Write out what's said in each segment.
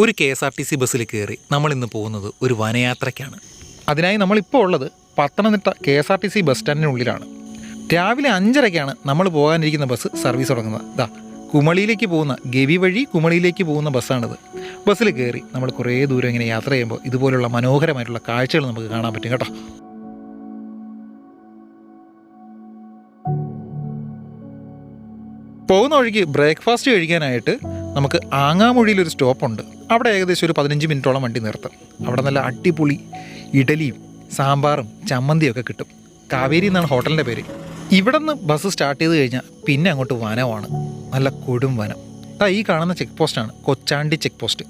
ഒരു K S R T C ബസ്സിൽ കയറി നമ്മൾ ഇന്ന് പോകുന്നത് ഒരു വനയാത്രയ്ക്കാണ്. അതിനായി നമ്മളിപ്പോൾ ഉള്ളത് Pathanamthitta K S R T C bus സ്റ്റാൻഡിനുള്ളിലാണ്. രാവിലെ അഞ്ചരയ്ക്കാണ് നമ്മൾ പോകാനിരിക്കുന്ന ബസ് സർവീസ് തുടങ്ങുന്നത്. ദാ കുമളിയിലേക്ക് പോകുന്ന ഗവി വഴി കുമളിയിലേക്ക് പോകുന്ന ബസ്സാണിത്. ബസ്സിൽ കയറി നമ്മൾ കുറേ ദൂരം ഇങ്ങനെ യാത്ര ചെയ്യുമ്പോൾ ഇതുപോലുള്ള മനോഹരമായിട്ടുള്ള കാഴ്ചകൾ നമുക്ക് കാണാൻ പറ്റും കേട്ടോ. പോകുന്ന വഴിക്ക് ബ്രേക്ക്ഫാസ്റ്റ് കഴിക്കാനായിട്ട് നമുക്ക് ആങ്ങാമൊഴിയിൽ ഒരു സ്റ്റോപ്പുണ്ട്. അവിടെ ഏകദേശം ഒരു പതിനഞ്ച് മിനിറ്റോളം വണ്ടി നിർത്തും. അവിടെ നല്ല അടിപൊളി ഇഡലിയും സാമ്പാറും ചമ്മന്തിയും ഒക്കെ കിട്ടും. കാവേരി എന്നാണ് ഹോട്ടലിന്റെ പേര്. ഇവിടെ നിന്ന് ബസ് സ്റ്റാർട്ട് ചെയ്ത് കഴിഞ്ഞാൽ പിന്നെ അങ്ങോട്ട് വനമാണ്. നല്ല കൊടും വനം. അതാ ഈ കാണുന്ന ചെക്ക് പോസ്റ്റാണ് കൊച്ചാണ്ടി ചെക്ക് പോസ്റ്റ്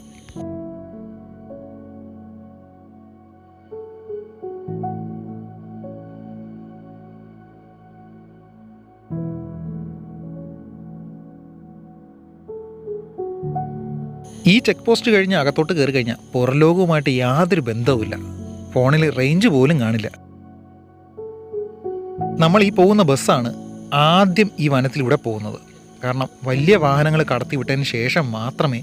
ഈ ചെക്ക് പോസ്റ്റ് കഴിഞ്ഞ് അകത്തോട്ട് കയറി കഴിഞ്ഞാൽ പുറലോകവുമായിട്ട് യാതൊരു ബന്ധവുമില്ല. ഫോണിൽ റേഞ്ച് പോലും കാണില്ല. നമ്മൾ ഈ പോകുന്ന ബസ്സാണ് ആദ്യം ഈ വനത്തിലൂടെ പോകുന്നത്. കാരണം വലിയ വാഹനങ്ങൾ കടത്തി വിട്ടതിന് ശേഷം മാത്രമേ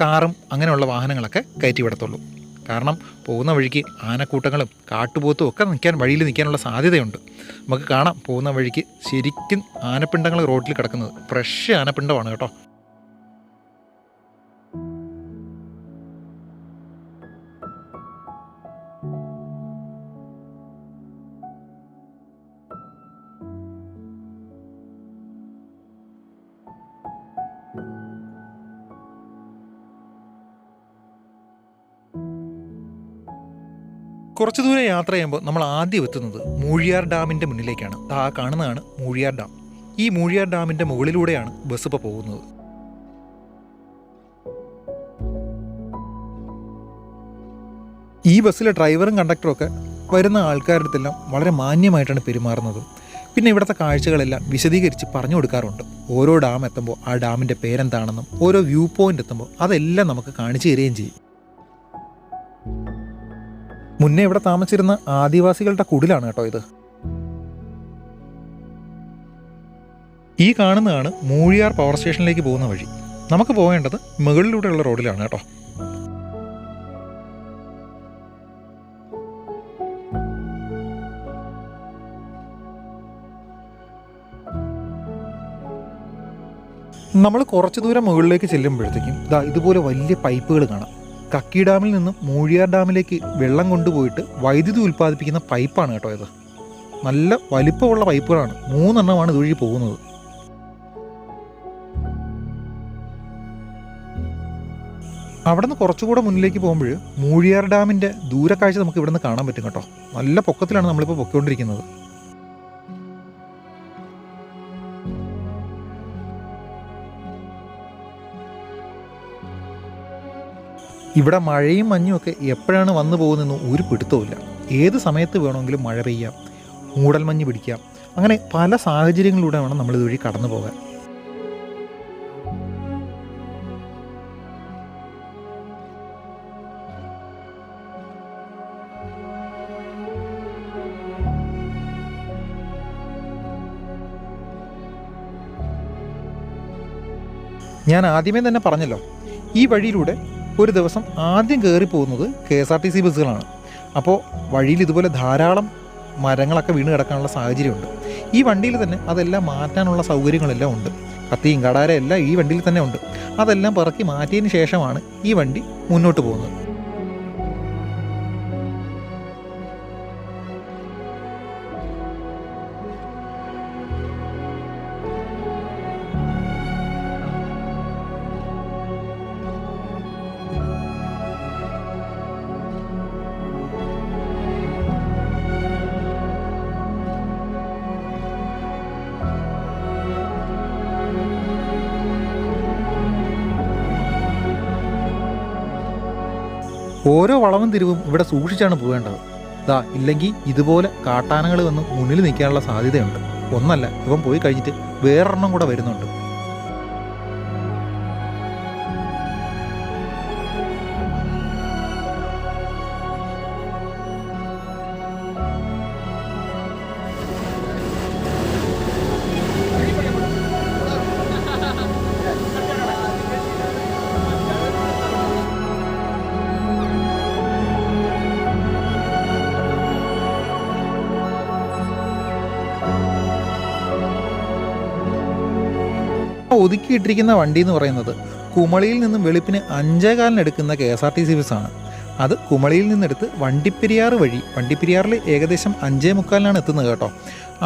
കാറും അങ്ങനെയുള്ള വാഹനങ്ങളൊക്കെ കയറ്റി വിടത്തുള്ളൂ. കാരണം പോകുന്ന വഴിക്ക് ആനക്കൂട്ടങ്ങളും കാട്ടുപോത്തും ഒക്കെ നിൽക്കാൻ വഴിയിൽ നിൽക്കാനുള്ള സാധ്യതയുണ്ട്. നമുക്ക് കാണാം പോകുന്ന വഴിക്ക് ശരിക്കും ആനപ്പിണ്ടങ്ങൾ റോഡിൽ കിടക്കുന്നത്. ഫ്രഷ് ആനപ്പിണ്ടമാണ് കേട്ടോ. യാത്ര ചെയ്യുമ്പോൾ നമ്മൾ ആദ്യം എത്തുന്നത് മൂഴിയാർ ഡാമിന്റെ മുന്നിലേക്കാണ്. ആ കാണുന്നതാണ് മൂഴിയാർ ഡാം. ഈ മൂഴിയാർ ഡാമിന്റെ മുകളിലൂടെയാണ് ബസ് ഇപ്പോൾ പോകുന്നത്. ഈ ബസ്സിലെ ഡ്രൈവറും കണ്ടക്ടറും ഒക്കെ വരുന്ന ആൾക്കാരുടെ എല്ലാം വളരെ മാന്യമായിട്ടാണ് പെരുമാറുന്നത്. പിന്നെ ഇവിടുത്തെ കാഴ്ചകളെല്ലാം വിശദീകരിച്ച് പറഞ്ഞു കൊടുക്കാറുണ്ട്. ഓരോ ഡാം എത്തുമ്പോൾ ആ ഡാമിന്റെ പേരെന്താണെന്നും ഓരോ വ്യൂ പോയിന്റ് എത്തുമ്പോൾ അതെല്ലാം നമുക്ക് കാണിച്ചു തരികയും ചെയ്യും. മുന്നേ ഇവിടെ താമസിച്ചിരുന്ന ആദിവാസികളുടെ കുടിലാണ് കേട്ടോ ഇത്. ഈ കാണുന്നതാണ് മൂഴിയാർ പവർ സ്റ്റേഷനിലേക്ക് പോകുന്ന വഴി. നമുക്ക് പോകേണ്ടത് മുകളിലൂടെയുള്ള റോഡിലാണ് കേട്ടോ. നമ്മൾ കുറച്ച് ദൂരം മുകളിലേക്ക് ചെല്ലുമ്പോഴത്തേക്കും ഇതാ ഇതുപോലെ വലിയ പൈപ്പുകൾ കാണാം. കക്കി ഡാമിൽ നിന്നും മൂഴിയാർ ഡാമിലേക്ക് വെള്ളം കൊണ്ടുപോയിട്ട് വൈദ്യുതി ഉൽപ്പാദിപ്പിക്കുന്ന പൈപ്പാണ് കേട്ടോ ഇത്. നല്ല വലിപ്പമുള്ള പൈപ്പുകളാണ്. മൂന്നെണ്ണമാണ് ഇതുവഴി പോകുന്നത്. അവിടുന്ന് കുറച്ചുകൂടെ മുന്നിലേക്ക് പോകുമ്പോൾ മൂഴിയാർ ഡാമിന്റെ ദൂരക്കാഴ്ച നമുക്ക് ഇവിടുന്ന് കാണാൻ പറ്റും കേട്ടോ. നല്ല പൊക്കത്തിലാണ് നമ്മളിപ്പോൾ പൊയ്ക്കൊണ്ടിരിക്കുന്നത്. ഇവിടെ മഴയും മഞ്ഞും ഒക്കെ എപ്പോഴാണ് വന്നു പോകുന്നതെന്ന് ഒരു പിടുത്തവുമില്ല. ഏത് സമയത്ത് വേണമെങ്കിലും മഴ പെയ്യാം മൂടൽമഞ്ഞ് പിടിക്കാം അങ്ങനെ പല സാഹചര്യങ്ങളിലൂടെ വേണം നമ്മൾ ഇതുവഴി കടന്നു പോകാൻ. ഞാൻ ആദ്യമേ തന്നെ പറഞ്ഞല്ലോ ഈ വഴിയിലൂടെ ഒരു ദിവസം ആദ്യം കയറി പോകുന്നത് K S R T C ബസ്സുകളാണ്. അപ്പോൾ വഴിയിൽ ഇതുപോലെ ധാരാളം മരങ്ങളൊക്കെ വീണ് കിടക്കാനുള്ള സാഹചര്യമുണ്ട്. ഈ വണ്ടിയിൽ തന്നെ അതെല്ലാം മാറ്റാനുള്ള സൗകര്യങ്ങളെല്ലാം ഉണ്ട്. കത്തിയും കടാരയെല്ലാം ഈ വണ്ടിയിൽ തന്നെ ഉണ്ട്. അതെല്ലാം പറക്കി മാറ്റിയതിന് ശേഷമാണ് ഈ വണ്ടി മുന്നോട്ട് പോകുന്നത്. ഓരോ വളവും തിരിവും ഇവിടെ സൂക്ഷിച്ചാണ് പോകേണ്ടത്. ദാ ഇല്ലെങ്കിൽ ഇതുപോലെ കാട്ടാനകൾ വന്ന് മുന്നിൽ നിൽക്കാനുള്ള സാധ്യതയുണ്ട്. ഒന്നല്ല ഇവൻ പോയി കഴിഞ്ഞിട്ട് വേറൊരെണ്ണം കൂടെ വരുന്നുണ്ട്. ഒതുക്കിയിട്ടിരിക്കുന്ന വണ്ടി എന്ന് പറയുന്നത് കുമളിയിൽ നിന്നും വെളുപ്പിന് അഞ്ചേകാലിനെടുക്കുന്ന K S R T C ബസ്സാണ്. അത് കുമളിയിൽ നിന്നെടുത്ത് വണ്ടിപ്പെരിയാർ വഴി വണ്ടിപ്പെരിയാറിൽ ഏകദേശം അഞ്ചേ മുക്കാലിനാണ് എത്തുന്നത് കേട്ടോ.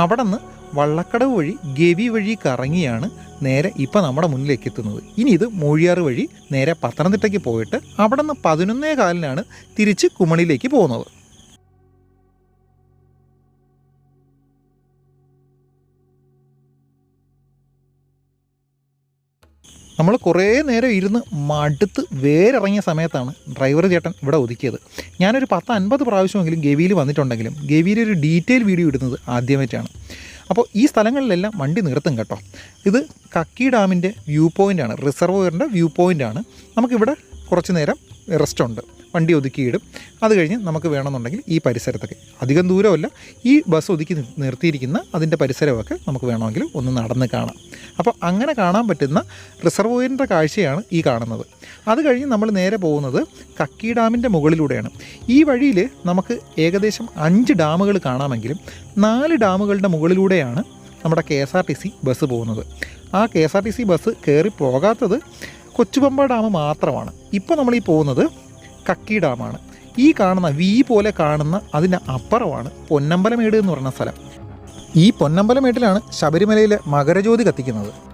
അവിടെ നിന്ന് വള്ളക്കടവ് വഴി ഗവി വഴി കറങ്ങിയാണ് നേരെ ഇപ്പം നമ്മുടെ മുന്നിലേക്ക് എത്തുന്നത്. ഇനി ഇത് മൂഴിയാർ വഴി നേരെ പത്തനംതിട്ടയ്ക്ക് പോയിട്ട് അവിടെ നിന്ന് പതിനൊന്നേ കാലിനാണ് തിരിച്ച് കുമളിയിലേക്ക് പോകുന്നത്. നമ്മൾ കുറേ നേരം ഇരുന്ന് മടുത്ത് വേരിറങ്ങിയ സമയത്താണ് ഡ്രൈവർ ചേട്ടൻ ഇവിടെ ഒതുക്കിയത്. ഞാനൊരു പത്ത് അൻപത് പ്രാവശ്യമെങ്കിലും ഗവിയിൽ വന്നിട്ടുണ്ടെങ്കിലും ഗവിയിൽ ഒരു ഡീറ്റെയിൽ വീഡിയോ ഇടുന്നത് ആദ്യമായിട്ടാണ് അപ്പോൾ ഈ സ്ഥലങ്ങളിലെല്ലാം വണ്ടി നിർത്തും കേട്ടോ. ഇത് കക്കി ഡാമിന്റെ വ്യൂ പോയിന്റാണ് റിസർവോയറിന്റെ വ്യൂ പോയിന്റാണ്. നമുക്കിവിടെ കുറച്ച് നേരം റെസ്റ്റ് ഉണ്ട്. വണ്ടി ഒതുക്കിയിടും. അത് കഴിഞ്ഞ് നമുക്ക് വേണമെന്നുണ്ടെങ്കിൽ ഈ പരിസരത്തൊക്കെ. അധികം ദൂരമല്ല. ഈ ബസ് ഒതുക്കി നിർത്തിയിരിക്കുന്ന അതിന്റെ പരിസരമൊക്കെ നമുക്ക് വേണമെങ്കിൽ ഒന്ന് നടന്ന് കാണാം. അപ്പോൾ അങ്ങനെ കാണാൻ പറ്റുന്ന റിസർവോയറിന്റെ കാഴ്ചയാണ് ഈ കാണുന്നത്. അത് കഴിഞ്ഞ് നമ്മൾ നേരെ പോകുന്നത് കക്കി ഡാമിന്റെ മുകളിലൂടെയാണ്. ഈ വഴിയിൽ നമുക്ക് ഏകദേശം അഞ്ച് ഡാമുകൾ കാണാമെങ്കിലും നാല് ഡാമുകളുടെ മുകളിലൂടെയാണ് നമ്മുടെ K S R T C bus പോകുന്നത്. ആ K S R T C bus കയറി പോകാത്തത് കൊച്ചുപമ്പ ഡാം മാത്രമാണ്. ഇപ്പോൾ നമ്മൾ ഈ പോകുന്നത് കക്കി ഡാമാണ്. ഈ കാണുന്ന വി പോലെ കാണുന്ന അതിന്റെ അപ്പുറമാണ് പൊന്നമ്പലമേട് എന്ന് പറയുന്ന സ്ഥലം. ഈ പൊന്നമ്പലമേട്ടിലാണ് ശബരിമലയിലെ മകരജ്യോതി കത്തിക്കുന്നത്.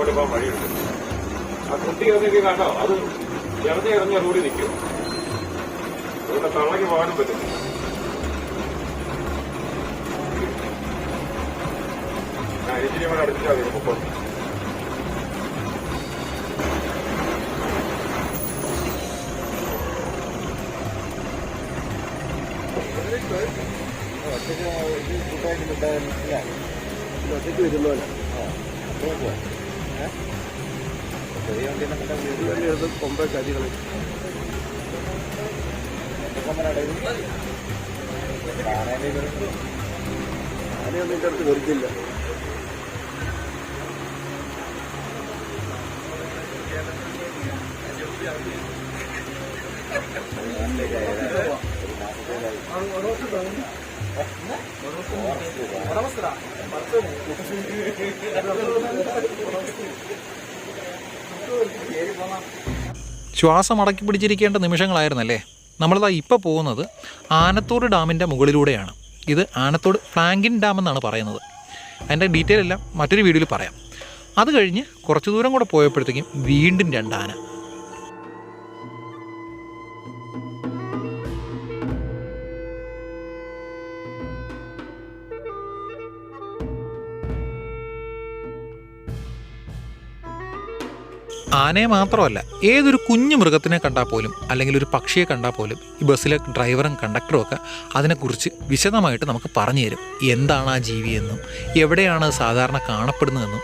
കൂടി പോകാൻ വഴിയുണ്ട്. ആ കുട്ടി ഇറങ്ങി കണ്ടോ? അത് ഇറങ്ങി ഇറങ്ങി റോഡിൽ നിൽക്കും. അതുകൊണ്ട് തള്ളക്ക് പോകാനും പറ്റും ആ ഇച്ചിരി കൂടെ അടുപ്പിച്ചാൽ മതി മുപ്പം ഒറ്റയ്ക്ക് വരുന്നവനാ കൊമ്പ കടികൾ ആനയൊന്നും എന്റെ അടുത്ത് വെറുതില്ല ശ്വാസം അടക്കി പിടിച്ചിരിക്കേണ്ട നിമിഷങ്ങളായിരുന്നല്ലേ? നമ്മളിതാ ഇപ്പോൾ പോകുന്നത് ആനത്തോട് ഡാമിന്റെ മുകളിലൂടെയാണ്. ഇത് ആനത്തോട് ഫ്ലാങ്കിൻ ഡാം എന്നാണ് പറയുന്നത്. അതിന്റെ ഡീറ്റെയിൽ എല്ലാം മറ്റൊരു വീഡിയോയിൽ പറയാം. അത് കഴിഞ്ഞ് കുറച്ച് ദൂരം കൂടെ പോയപ്പോഴത്തേക്കും വീണ്ടും രണ്ടാന ആനയെ മാത്രമല്ല ഏതൊരു കുഞ്ഞു മൃഗത്തിനെ കണ്ടാൽ പോലും അല്ലെങ്കിൽ ഒരു പക്ഷിയെ കണ്ടാൽ പോലും ഈ ബസ്സിലെ ഡ്രൈവറും കണ്ടക്ടറും ഒക്കെ അതിനെക്കുറിച്ച് വിശദമായിട്ട് നമുക്ക് പറഞ്ഞു തരും. എന്താണ് ആ ജീവിയെന്നും എവിടെയാണ് സാധാരണ കാണപ്പെടുന്നതെന്നും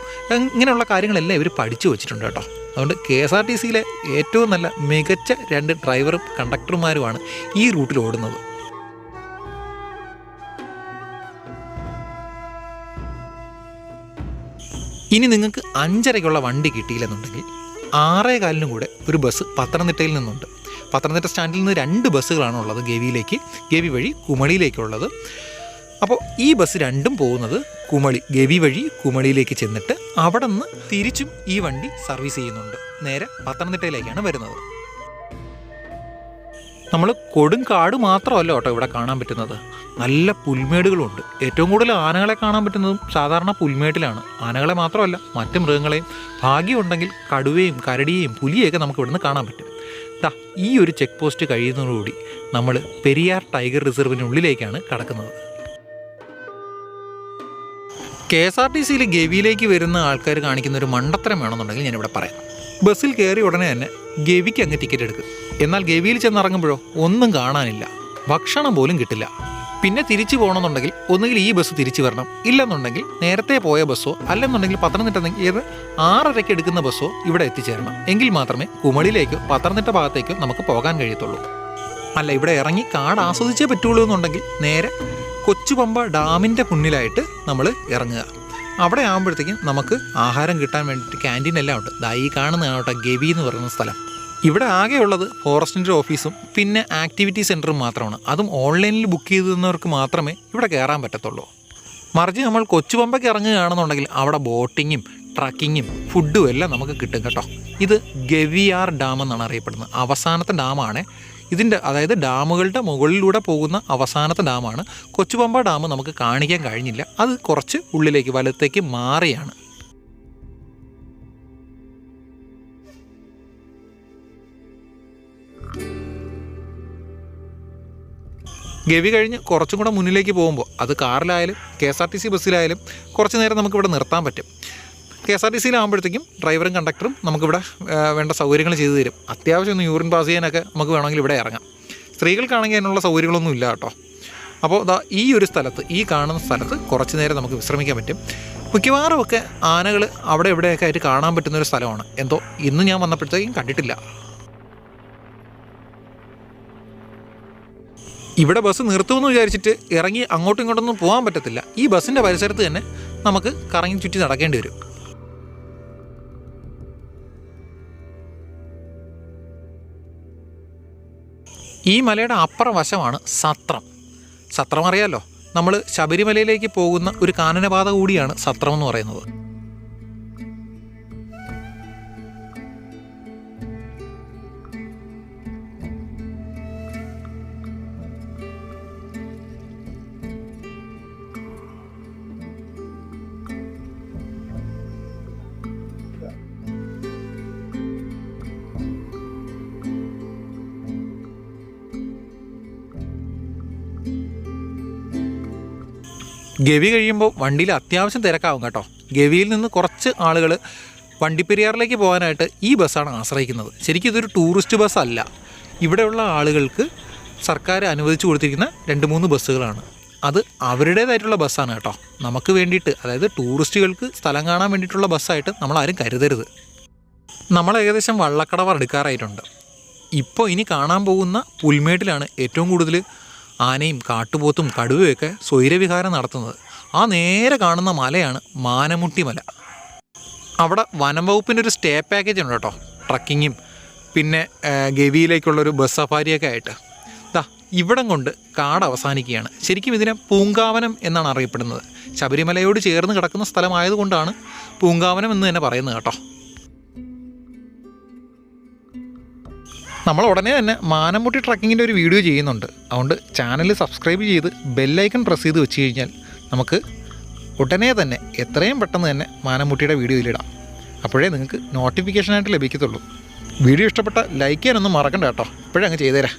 ഇങ്ങനെയുള്ള കാര്യങ്ങളെല്ലാം ഇവർ പഠിച്ചു വെച്ചിട്ടുണ്ട് കേട്ടോ. അതുകൊണ്ട് കെ എസ് ആർ ടി സിയിലെ ഏറ്റവും നല്ല മികച്ച രണ്ട് ഡ്രൈവറും കണ്ടക്ടർമാരുമാണ് ഈ റൂട്ടിൽ ഓടുന്നത്. ഇനി നിങ്ങൾക്ക് അഞ്ചരയ്ക്കുള്ള വണ്ടി കിട്ടിയില്ലെന്നുണ്ടെങ്കിൽ ആറേ കാലിനും കൂടെ ഒരു ബസ് പത്തനംതിട്ടയിൽ നിന്നുണ്ട്. പത്തനംതിട്ട സ്റ്റാൻഡിൽ നിന്ന് രണ്ട് ബസ്സുകളാണ് ഉള്ളത് ഗവിയിലേക്ക് ഗവി വഴി കുമളിയിലേക്കുള്ളത്. അപ്പോൾ ഈ ബസ് രണ്ടും പോകുന്നത് കുമളി ഗവി വഴി കുമളിയിലേക്ക് ചെന്നിട്ട് അവിടെ നിന്ന് തിരിച്ചും ഈ വണ്ടി സർവീസ് ചെയ്യുന്നുണ്ട്. നേരെ പത്തനംതിട്ടയിലേക്കാണ് വരുന്നത്. നമ്മൾ കൊടും കാട് മാത്രമല്ല കേട്ടോ ഇവിടെ കാണാൻ പറ്റുന്നത്. നല്ല പുൽമേടുകളുണ്ട്. ഏറ്റവും കൂടുതൽ ആനകളെ കാണാൻ പറ്റുന്നതും സാധാരണ പുൽമേട്ടിലാണ്. ആനകളെ മാത്രമല്ല മറ്റ് മൃഗങ്ങളെയും. ഭാഗ്യമുണ്ടെങ്കിൽ കടുവയും കരടിയെയും പുലിയെയൊക്കെ നമുക്ക് ഇവിടുന്ന് കാണാൻ പറ്റും. ദാ ഈ ഒരു ചെക്ക് പോസ്റ്റ് കഴിയുന്നതോടുകൂടി നമ്മൾ പെരിയാർ ടൈഗർ റിസർവിനുള്ളിലേക്കാണ് കടക്കുന്നത്. കെ എസ് ആർ ടി സിയിൽ ഗവിയിലേക്ക് വരുന്ന ആൾക്കാർ കാണിക്കുന്ന ഒരു മണ്ടത്തരം വേണമെന്നുണ്ടെങ്കിൽ ഞാനിവിടെ പറയാം. ബസ്സിൽ കയറി ഉടനെ തന്നെ ഗവിക്ക് അങ്ങ് ടിക്കറ്റ് എടുക്കും. എന്നാൽ ഗവിയിൽ ചെന്നിറങ്ങുമ്പോഴോ ഒന്നും കാണാനില്ല. ഭക്ഷണം പോലും കിട്ടില്ല. പിന്നെ തിരിച്ചു പോകണമെന്നുണ്ടെങ്കിൽ ഒന്നുകിൽ ഈ ബസ് തിരിച്ചു വരണം. ഇല്ലെന്നുണ്ടെങ്കിൽ നേരത്തെ പോയ ബസ്സോ അല്ലെന്നുണ്ടെങ്കിൽ പത്തനംതിട്ട ഏത്? ആറരയ്ക്ക് എടുക്കുന്ന ബസ്സോ ഇവിടെ എത്തിച്ചേരണം. എങ്കിൽ മാത്രമേ കുമളിയിലേക്കോ പത്തനംതിട്ട ഭാഗത്തേക്കോ നമുക്ക് പോകാൻ കഴിയത്തുള്ളൂ. അല്ല ഇവിടെ ഇറങ്ങി കാട് ആസ്വദിച്ചേ പറ്റുള്ളൂ എന്നുണ്ടെങ്കിൽ നേരെ കൊച്ചുപമ്പ ഡാമിന്റെ മുന്നിലായിട്ട് നമ്മൾ ഇറങ്ങുക. അവിടെ ആകുമ്പോഴത്തേക്കും നമുക്ക് ആഹാരം കിട്ടാൻ വേണ്ടിയിട്ട് ക്യാന്റീൻ എല്ലാം ഉണ്ട്. ദാ ഈ കാണുന്നതാണ് കേട്ടോ ഗവി എന്ന് പറയുന്ന സ്ഥലം. ഇവിടെ ആകെയുള്ളത് ഫോറസ്റ്റിന്റെ ഓഫീസും പിന്നെ ആക്ടിവിറ്റി സെന്ററും മാത്രമാണ്. അതും ഓൺലൈനിൽ ബുക്ക് ചെയ്തവർക്ക് മാത്രമേ ഇവിടെ കയറാൻ പറ്റത്തുള്ളൂ. മറിച്ച് നമ്മൾ കൊച്ചുപമ്പയ്ക്ക് ഇറങ്ങുകയാണെന്നുണ്ടെങ്കിൽ അവിടെ ബോട്ടിങ്ങും ട്രക്കിങ്ങും ഫുഡും എല്ലാം നമുക്ക് കിട്ടും കേട്ടോ. ഇത് ഗവിയാർ ഡാം എന്നാണ് അറിയപ്പെടുന്നത്. അവസാനത്തെ ഡാമാണ്. ഇതിന്റെ അതായത് ഡാമുകളുടെ മുകളിലൂടെ പോകുന്ന അവസാനത്തെ ഡാമാണ്. കൊച്ചുപമ്പ ഡാം നമുക്ക് കാണിക്കാൻ കഴിഞ്ഞില്ല. അത് കുറച്ച് ഉള്ളിലേക്ക് വലത്തേക്ക് മാറിയാണ്. ഗവി കഴിഞ്ഞ് കുറച്ചും കൂടെ മുന്നിലേക്ക് പോകുമ്പോൾ അത് കാറിലായാലും K S R T C ബസ്സിലായാലും കുറച്ച് നേരം നമുക്കിവിടെ നിർത്താൻ പറ്റും. കെ എസ് ആർ ടി സിയിലാകുമ്പോഴത്തേക്കും ഡ്രൈവറും കണ്ടക്ടറും നമുക്കിവിടെ വേണ്ട സൗകര്യങ്ങൾ ചെയ്തു തരും. അത്യാവശ്യം ഒന്ന് യൂറിൻ പാസ് ചെയ്യാനൊക്കെ നമുക്ക് വേണമെങ്കിൽ ഇവിടെ ഇറങ്ങാം. സ്ത്രീകൾക്കാണെങ്കിൽ അതിനുള്ള സൗകര്യങ്ങളൊന്നും ഇല്ല കേട്ടോ. അപ്പോൾ ദാ ഈ ഒരു സ്ഥലത്ത് ഈ കാണുന്ന സ്ഥലത്ത് കുറച്ച് നേരം നമുക്ക് വിശ്രമിക്കാൻ പറ്റും. മിക്കവാറും ഒക്കെ ആനകൾ അവിടെ എവിടെയൊക്കെ ആയിട്ട് കാണാൻ പറ്റുന്ന ഒരു സ്ഥലമാണ്. എന്തോ ഇന്ന് ഞാൻ വന്നപ്പോഴത്തേക്കും കണ്ടിട്ടില്ല. ഇവിടെ ബസ് നിർത്തുമെന്ന് വിചാരിച്ചിട്ട് ഇറങ്ങി അങ്ങോട്ടും ഇങ്ങോട്ടൊന്നും പോകാൻ പറ്റത്തില്ല. ഈ ബസ്സിന്റെ പരിസരത്ത് തന്നെ നമുക്ക് കറങ്ങി ചുറ്റി നടക്കേണ്ടി വരും. ഈ മലയുടെ അപ്പുറം വശമാണ് സത്രം. സത്രം അറിയാലോ? നമ്മൾ ശബരിമലയിലേക്ക് പോകുന്ന ഒരു കാനനപാത കൂടിയാണ് സത്രം എന്ന് പറയുന്നത്. ഗവി കഴിയുമ്പോൾ വണ്ടിയിൽ അത്യാവശ്യം തിരക്കാവും കേട്ടോ. ഗവിയിൽ നിന്ന് കുറച്ച് ആളുകൾ വണ്ടിപ്പെരിയാറിലേക്ക് പോകാനായിട്ട് ഈ ബസ്സാണ് ആശ്രയിക്കുന്നത്. ശരിക്കും ഇതൊരു ടൂറിസ്റ്റ് ബസ്സല്ല ഇവിടെയുള്ള ആളുകൾക്ക് സർക്കാർ അനുവദിച്ചു കൊടുത്തിരിക്കുന്ന രണ്ട് മൂന്ന് ബസ്സുകളാണ്. അത് അവരുടേതായിട്ടുള്ള ബസ്സാണ് കേട്ടോ. നമുക്ക് വേണ്ടിയിട്ട് അതായത് ടൂറിസ്റ്റുകൾക്ക് സ്ഥലം കാണാൻ വേണ്ടിയിട്ടുള്ള ബസ്സായിട്ട് നമ്മൾ ആരും കരുതരുത്. നമ്മൾ ഏകദേശം വള്ളക്കടവ് അടുക്കാറായിട്ടുണ്ട് ഇപ്പോൾ ഇനി കാണാൻ പോകുന്ന പുൽമേട്ടിലാണ് ഏറ്റവും കൂടുതൽ ആനയും കാട്ടുപോത്തും കടുവയൊക്കെ സ്വൈരവിഹാരം നടത്തുന്നത്. ആ നേരെ കാണുന്ന മലയാണ് മാനമുട്ടി മല. അവിടെ വനം വകുപ്പിന്റെ ഒരു സ്റ്റേ പാക്കേജ് ഉണ്ട് കേട്ടോ ട്രക്കിങ്ങും. പിന്നെ ഗവിയിലേക്കുള്ളൊരു ബസ് സഫാരിയൊക്കെ ആയിട്ട്. ദാ ഇവിടം കൊണ്ട് കാട് അവസാനിക്കുകയാണ്. ശരിക്കും ഇതിനെ പൂങ്കാവനം എന്നാണ് അറിയപ്പെടുന്നത്. ശബരിമലയോട് ചേർന്ന് കിടക്കുന്ന സ്ഥലമായതുകൊണ്ടാണ് പൂങ്കാവനം എന്ന് തന്നെ പറയുന്നത് കേട്ടോ. നമ്മൾ ഉടനെ തന്നെ മാനമുട്ടി ട്രക്കിങ്ങിന്റെ ഒരു വീഡിയോ ചെയ്യുന്നുണ്ട്. അതുകൊണ്ട് ചാനൽ സബ്സ്ക്രൈബ് ചെയ്ത് ബെല്ലൈക്കൺ പ്രസ് ചെയ്ത് വെച്ച് കഴിഞ്ഞാൽ നമുക്ക് ഉടനെ തന്നെ എത്രയും പെട്ടെന്ന് തന്നെ മാനമുട്ടിയുടെ വീഡിയോയിലിടാം അപ്പോഴേ നിങ്ങൾക്ക് നോട്ടിഫിക്കേഷനായിട്ട് ലഭിക്കത്തുള്ളൂ. വീഡിയോ ഇഷ്ടപ്പെട്ട ലൈക്ക് ചെയ്യാനൊന്നും മറക്കണ്ട കേട്ടോ. ഇപ്പോഴേ അങ്ങ് ചെയ്തേരാ.